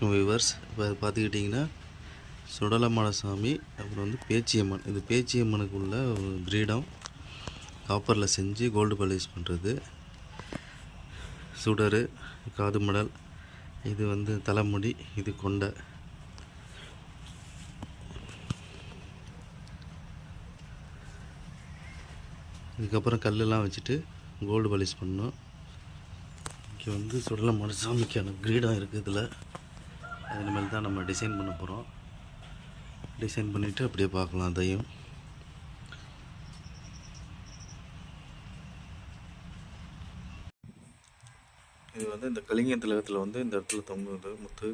பார்த்துக்கிட்டிங்கன்னா சுடலமலை சாமி அப்புறம் வந்து பேச்சியம்மன். இது பேச்சியம்மனுக்கு உள்ள கிரீடம் காப்பரில் செஞ்சு கோல்டு பாலிஷ் பண்ணுறது சுடர் காது மடல் இது வந்து தலைமுடி இது கொண்டை. இதுக்கப்புறம் கல்லெல்லாம் வச்சுட்டு கோல்டு பாலிஷ் பண்ணோம் இங்கே வந்து சுடலமலை சாமிக்கான கிரீடம் இருக்குது இதில். இனிமேல் தான் நம்ம டிசைன் பண்ண போகிறோம் டிசைன் பண்ணிவிட்டு அப்படியே பார்க்கலாம் அதையும். இது வந்து இந்த கலிங்க திலகத்தில் வந்து இந்த இடத்துல தொங்குது முத்து.